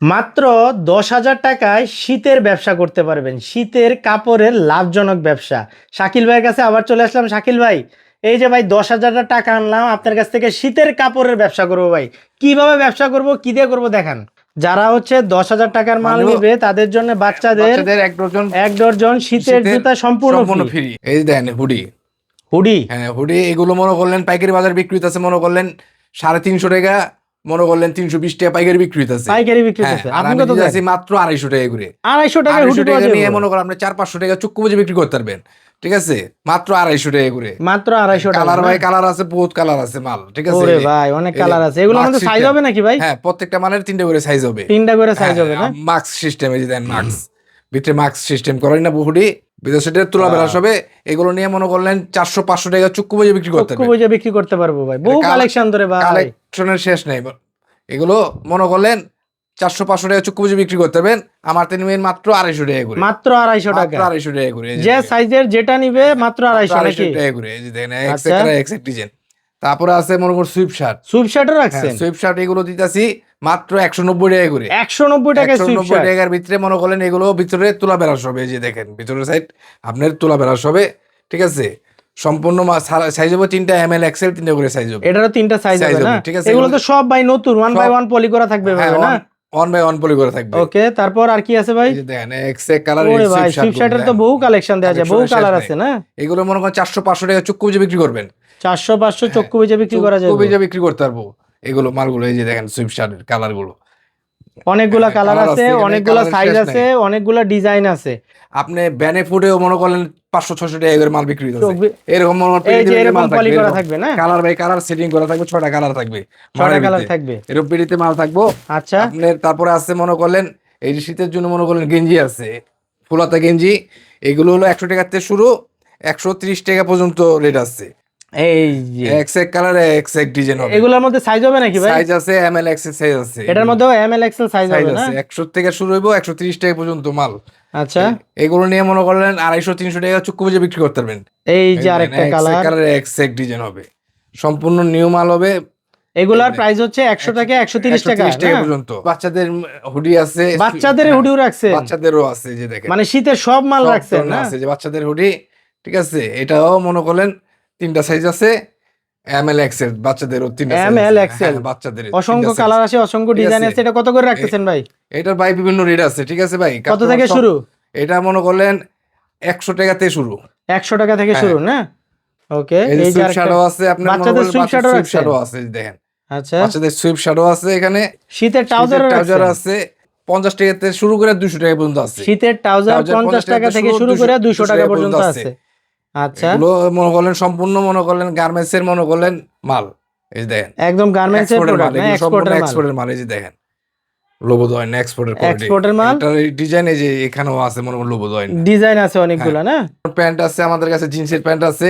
মাত্র দশ হাজার টাকায় শীতের ব্যবসা করতে পারবেন। শীতের কাপড়ের লাভজনক ব্যবসা। শাকিল ভাইয়ের কাছে আবার চলে আসলাম। শাকিল ভাই এই যে ভাই দশ হাজার টাকা আনলাম আপনার কাছ থেকে শীতের কাপড়ের ব্যবসা করব ভাই। কীভাবে ব্যবসা করব কি দিয়ে করব দেখান। যারা হচ্ছে দশ হাজার টাকার মাল নিবে তাদের জন্য বাচ্চাদের এক ডজন এক ডজন শীতের জুতা সম্পূর্ণ ফ্রি এই দেন হুডি হুডি হ্যাঁ হুডি এগুলো মনে করলেন পাইকারি বাজার বিক্রি আছে মনে করলেন সাড়ে তিনশো টাকা মনে করলেন তিনশো বিশ টাকা পাইকারি বিক্রি হইতেছে। পাইকারি বিক্রি হ্যাঁ, আপনি কত দিতেছি মাত্র আড়াইশো টাকা করে। আড়াইশো টাকা আড়াইশো টাকা নিয়ে মনে করেন আপনি চার পাঁচশো টাকা চুক্কু বুঝে বিক্রি করতে পারবেন। ঠিক আছে? মাত্র আড়াইশো টাকা করে। মাত্র আড়াইশো টাকা কালার ভাই কালার আছে বহুত কালার আছে মাল। ঠিক আছে? ভাই অনেক কালার আছে। এগুলো আমাদের সাইজ হবে নাকি ভাই? হ্যাঁ প্রত্যেকটা মালের তিনটা করে সাইজ হবে তিনটা করে সাইজ হবে না? মার্কস সিস্টেম দেন মার্কস ভিতরে মার্কস সিস্টেম করেন না বহুটি বিদেশের তুলা হবে। এগুলো নিয়ে মনে করলেন চারশো পাঁচশো টাকা চুক্কু বুঝে বিক্রি করতে বুঝে বিক্রি করতে পারব ভাই। বহু কালেকশন ধরে ভাই। কালেকশনের শেষ নেই। এগুলো মনে করলেন চারশো পাঁচশো টাকা চুক্কু বুঝে বিক্রি করতে পারবেন। আমার তিন মাত্র আড়াইশো টাকা করে। মাত্র আড়াইশো টাকা। আড়াইশো টাকা করে। যে সাইজের যেটা নিবে মাত্র আড়াইশো টাকা করে। এই যে দেখেন আচ্ছা। Exact design. তারপরে আছে মনে করো সুইপ শার্ট। সুইপ শার্টও রাখছেন? সুইপ শার্ট এগুলো দিতেছি মাত্র একশো নব্বই টাকা করে। একশো নব্বই টাকা একশো নব্বই শার্ট। টাকার ভিতরে মনে করেন এগুলো ভিতরে তোলা বেরাস হবে এই যে দেখেন ভিতরের সাইড আপনার তুলা বেরাস হবে ঠিক আছে? সম্পূর্ণ সাইজ হবে তিনটা এম এল এক্সেল তিনটা করে সাইজ হবে। এটারও তিনটা সাইজ হবে ঠিক আছে, এগুলো তো সব বাই নতুন ওয়ান বাই ওয়ান পলি করা থাকবে হ্যাঁ না? ওয়ান বাই ওয়ান পলি করে থাকবে। ওকে তারপর আর কি আছে ভাই? এই যে দেখেন কালার ওরে ভাই সুইপ শার্টের তো বহু কালেকশন দেওয়া যায় বহু কালার আছে না? এগুলো মনে করেন চারশো পাঁচশো টাকা চুক্কু বুঝে বিক্রি করবেন। চারশো পাঁচশো চক্ষু বুঝে বিক্রি করা যায় চুক্কু বুঝে বিক্রি করতে পারব। এগুলো মালগুলো এই যে দেখেন সুইপ শার্টের কালারগুলো। অনেকগুলা হ্যাঁ, কালার আছে আছে, অনেকগুলা সাইজ আছে অনেকগুলা ডিজাইন আছে। আপনি ব্যানে ফুটেও মনে করলেন পাঁচশো ছশো টাকা করে মাল বিক্রি হচ্ছে এরকম থাকবে, না? কালার বাই কালার সেটিং করা থাকবে ছটা কালার থাকবে ছটা কালার থাকবে? এরকম পেটিতে মাল থাকব। আচ্ছা। আপনার তারপরে আছে মনে করলেন এই যে শীতের জন্য মনে করলেন গেঞ্জি আছে ফুলাতা গেঞ্জি এগুলো হলো একশো টাকার থেকে শুরু একশো ত্রিশ টাকা পর্যন্ত রেট আছে। এই এক্স এক কালার এক্স এক ডিজাইন হবে। এগুলোর মধ্যে সাইজ হবে নাকি ভাই? সাইজ আছে এম এল এক্স সাইজ আছে। এটার মধ্যেও এম এল এক্সেল সাইজ হবে না? একশো থেকে শুরু হইব একশো ত্রিশ টাকা পর্যন্ত মাল। আচ্ছা। এগুলো নিয়ে মনে করলেন আড়াইশো তিনশো টাকা চুক্কু বুঝে বিক্রি করতে পারবেন। এই যে আরেকটা কালার কালার এক্স ডিজাইন হবে। সম্পূর্ণ নিউ মাল হবে। এগুলার প্রাইস হচ্ছে একশো টাকা একশো তিরিশ টাকা 130 টাকা পর্যন্ত। বাচ্চাদের হুডি আছে। বাচ্চাদের হ্যাঁ, হুডিও রাখছে বাচ্চাদেরও আছে যে দেখেন। মানে শীতের সব মাল সব রাখছেন না আছে যে বাচ্চাদের হুডি ঠিক আছে? এটাও মনে করলেন তিনটা সাইজ আছে। এম এক্সেল বাচ্চাদেরও তিনটা size ML, আছে। XL বাচ্চাদের অসংখ্য কালার আছে অসংখ্য ডিজাইন আছে। আছে এটা কত করে রাখতেছেন ভাই? এটার ভাই বিভিন্ন রেট আছে ঠিক আছে ভাই? কত থেকে শুরু? এটা মনে করলেন একশো টাকাতে শুরু। একশো টাকা থেকে। শুরু না? ওকে এই যে এই যে সুইপ আরেকটা- শ্যাডো আছে আপনার বাচ্চাদের করলেন sweep বাচ্চাদের shadow সুইপ শ্যাডো আছে দেখেন। আচ্ছা। বাচ্চাদের সুইপ শ্যাডো আছে এখানে। শীতের ট্রাউজার ট্রাউজার আছে? পঞ্চাশ টাকা থেকে শুরু করে দুশো টাকা পর্যন্ত আছে। শীতের ট্রাউজার পঞ্চাশ টাকা থেকে শুরু, শুরু 200 করে দুশো টাকা পর্যন্ত আছে। আচ্ছা। এগুলো মনে করলেন সম্পূর্ণ মনে করলেন গার্মেন্টস এর মনে করলেন মাল এই যে দেখেন। একদম গার্মেন্টস এর প্রোডাক্ট না এক্সপোর্টের মাল? এক্সপোর্টের মাল এই যে দেখেন। না এক্সপোর্টের কোয়ালিটি এক্সপোর্টের মাল? এটা ডিজাইন এই যে এখানেও আছে মনে করুন লোবোদয় ডিজাইন আছে অনেকগুলো হ্যাঁ। না? প্যান্ট আছে আমাদের কাছে জিন্সের প্যান্ট আছে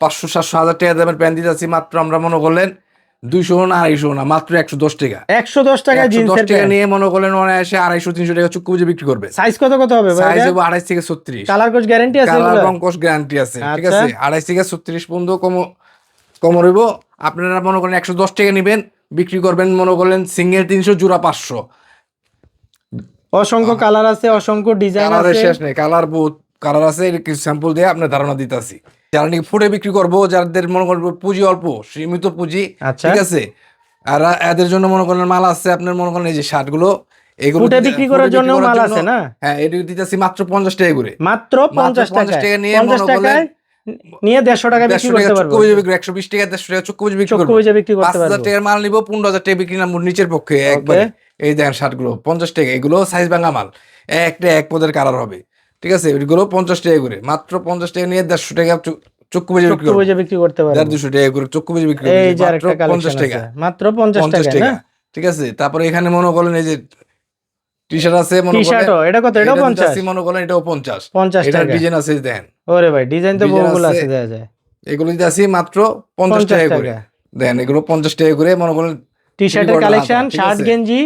পাঁচশো সাতশো হাজার টাকা দামের প্যান্ট দিতে মাত্র আমরা মনে করলেন দুইশো না আড়াইশো না মাত্র একশো দশ টাকা। একশো দশ টাকা দশ টাকা নিয়ে মনে করলেন মনে আড়াইশো তিনশো টাকা চুক্কু বুঝে বিক্রি করবে। সাইজ কত কত হবে সাইজ হবে আড়াইশ থেকে ছত্রিশ। কালার কোচ গ্যারান্টি আছে কালার এগুলো? রঙ্কশ গ্যারান্টি আছে ঠিক আচ্ছা। আছে? আড়াইশ থেকে ছত্রিশ পর্যন্ত কম কম রইব। আপনারা মনে করেন একশো দশ টাকা নেবেন বিক্রি করবেন মনে করলেন সিঙ্গেল তিনশো জোড়া পাঁচশো। অসংখ্য কালার আছে অসংখ্য ডিজাইন আছে। শেষ নেই কালার বহুত কালার আছে কিছু স্যাম্পল দিয়ে আপনার ধারণা দিতেছি। যারা নাকি ফুটে বিক্রি করব যাদের মনে করব পুঁজি অল্প সীমিত পুঁজি আচ্ছা। ঠিক আছে? আর এদের জন্য মনে করেন মাল আছে আপনার মনে করেন এই যে শার্টগুলো এগুলো বিক্রি করার জন্য মাল আছে না? হ্যাঁ এটা দিতেছি মাত্র পঞ্চাশ টাকা করে। মাত্র পঞ্চাশ টাকা নিয়ে মনে দেড়শো টাকা বিক্রি করতে পারব। বিক্রি একশো বিশ টাকা দেড়শো টাকা চুক্কু বিক্রি চক্ষু করব। বিক্রি পাঁচ করতে হাজার পারব। টাকার মাল নিবো পনেরো হাজার টাকা বিক্রি নাম নিচের পক্ষে একবারে। এই দেখেন শার্টগুলো পঞ্চাশ টাকা এগুলো সাইজ ভাঙা মাল। একটা এক পদের কালার হবে। ঠিক আছে? এগুলো পঞ্চাশ টাকা করে। মাত্র পঞ্চাশ টাকা নিয়ে দেড়শো টাকা চক্ষু বুঝে বিক্রি করতে পারব। দেড় দুশো টাকা করে চক্ষু বুঝে বিক্রি পঞ্চাশ টাকা। মাত্র পঞ্চাশ টাকা ঠিক আছে? তারপরে এখানে মনে করলেন এই যে টি শার্ট আছে মনে করেন এটা কত? এটাও পঞ্চাশ? মনে করেন এটাও পঞ্চাশ। পঞ্চাশ টাকা। ডিজাইন আছে দেখেন। ওরে ভাই ডিজাইন তো বহুগুলো আছে। আছে যায়। এগুলো আসি মাত্র পঞ্চাশ টাকা করে। দেখেন এগুলো পঞ্চাশ টাকা করে মনে করেন টি শার্টের কালেকশন শার্ট গেঞ্জি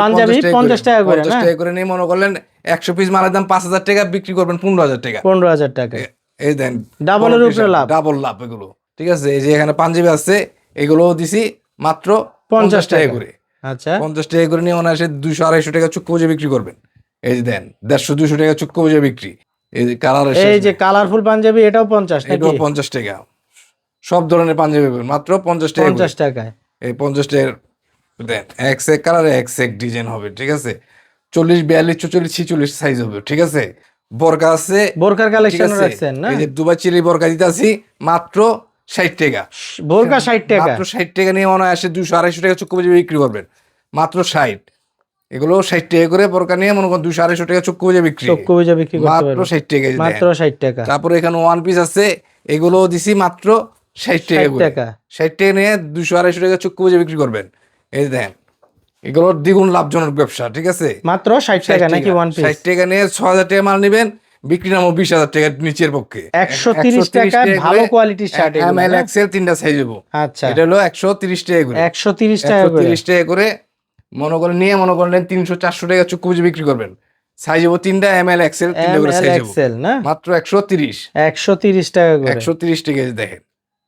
পাঞ্জাবি পঞ্চাশ টাকা করে পঞ্চাশ টাকা করে নিয়ে মনে করলেন একশো পিস মালের দাম পাঁচ হাজার টাকা বিক্রি করবেন পনেরো হাজার টাকা। পনেরো হাজার টাকা। এই দেন ডাবলের উপরে লাভ। ডাবল লাভ এগুলো ঠিক আছে? এই যে এখানে পাঞ্জাবি আছে এগুলো দিছি মাত্র পঞ্চাশ টাকা। করে। আচ্ছা। পঞ্চাশ টাকা করে নিয়ে অনায়াসে দুইশো আড়াইশো টাকা চুক্তি বুঝে বিক্রি করবেন। এই যে দেন দেড়শো দুইশো টাকা চুক্তি বুঝে বিক্রি। এই যে কালার এই যে কালারফুল পাঞ্জাবি এটাও পঞ্চাশ এটাও পঞ্চাশ টাকা। সব ধরনের পাঞ্জাবি পাবেন মাত্র পঞ্চাশ টাকা পঞ্চাশ টাকায়। এই পঞ্চাশ টাকার দেন এক্স এক কালারে এক্স এক ডিজাইন হবে ঠিক আছে? চল্লিশ বিয়াল্লিশ চল্লিশ ছিচল্লিশ সাইজ হবে ঠিক আছে? বরকা আছে বোরকার কালেকশন রাখছেন না? এই যে দুবার চিলি বরকা দিতেছি মাত্র ষাট টাকা। বোরকা ষাট টাকা। মাত্র ষাট টাকা নিয়ে অনায়াসে দুশো আড়াইশো টাকা চক্ষু বুঝে বিক্রি করবেন। মাত্র ষাট। এগুলো ষাট টাকা করে বরকা নিয়ে মনে করেন দুশো আড়াইশো টাকা চক্ষু বুঝে বিক্রি। চক্ষু বুঝে বিক্রি করতে মাত্র ষাট টাকা মাত্র। ষাট টাকা। তারপরে এখানে ওয়ান পিস আছে এগুলো দিছি মাত্র ষাট টাকা ষাট টাকা। নিয়ে দুশো আড়াইশো টাকা চক্ষু বুঝে বিক্রি করবেন। এই যে দেখেন এগুলো দ্বিগুণ লাভজনক ব্যবসা ঠিক আছে? মাত্র ষাট টাকা নাকি ওয়ান পিস ষাট টাকা নিয়ে ছ হাজার টাকা মাল নেবেন বিক্রি নামও বিশ হাজার টাকা নিচের পক্ষে। একশো তিরিশ টাকায় ভালো কোয়ালিটির শার্ট এম এল এক্সেল তিনটা সাইজ হব আচ্ছা। এটা হলো একশো তিরিশ টাকা করে। একশো তিরিশ টাকা তিরিশ টাকা করে মনে করেন নিয়ে মনে করলেন তিনশো চারশো টাকা চক্ষু বুঝে বিক্রি করবেন। সাইজ হব তিনটা এম এল এক্সেল তিনটা করে সাইজ হব না? মাত্র একশো তিরিশ। একশো তিরিশ টাকা করে। একশো তিরিশ টাকা দেখেন।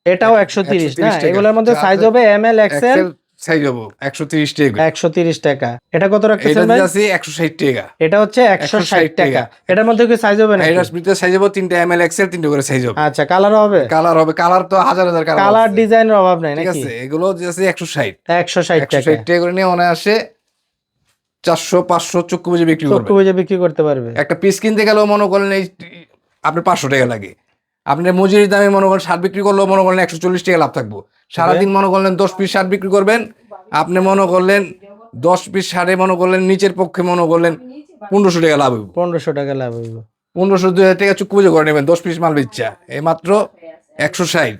এটাও একশো তিরিশ না? 130 টাকা। এগুলোর মধ্যে সাইজ হবে এম এল এক্সেল সাইজ হব একশো তিরিশ টাকা একশো তিরিশ টাকা। এটা কত রাখতেছেন ভাই? আছে একশো ষাট টাকা। এটা হচ্ছে একশো ষাট টাকা। এটার মধ্যে কি সাইজ হবে না এটার ভিতরে সাইজ হব তিনটা এম এল এক্সেল তিনটা করে সাইজ হবে। আচ্ছা কালারও হবে? কালার হবে কালার তো হাজার হাজার কালার কালার ডিজাইনের অভাব নাই ঠিক নাকি? আছে এগুলো যে আছে একশো ষাট। একশো ষাট টাকা ষাট টাকা। করে নিয়ে মনে আসে চারশো পাঁচশো চক্ষু বুঝে বিক্রি চক্ষু করবে। বুঝে বিক্রি করতে পারবে। একটা পিস কিনতে গেলেও মনে করেন এই আপনি পাঁচশো টাকা লাগে। আপনি মজুরির দামে মনে করেন সার বিক্রি করলেও মনে করলেন একশো চল্লিশ টাকা লাভ থাকব। সারাদিন মনে করলেন দশ পিস সার বিক্রি করবেন আপনি মনে করলেন দশ পিস সারে মনে করলেন নিচের পক্ষে মনে করলেন পনেরোশো টাকা লাভ হইব। পনেরোশো টাকা লাভ হইব। পনেরোশো দু হাজার টাকা চুক্তি পুজো করে নেবেন দশ পিস মাল বিচ্ছা এই মাত্র একশো ষাট।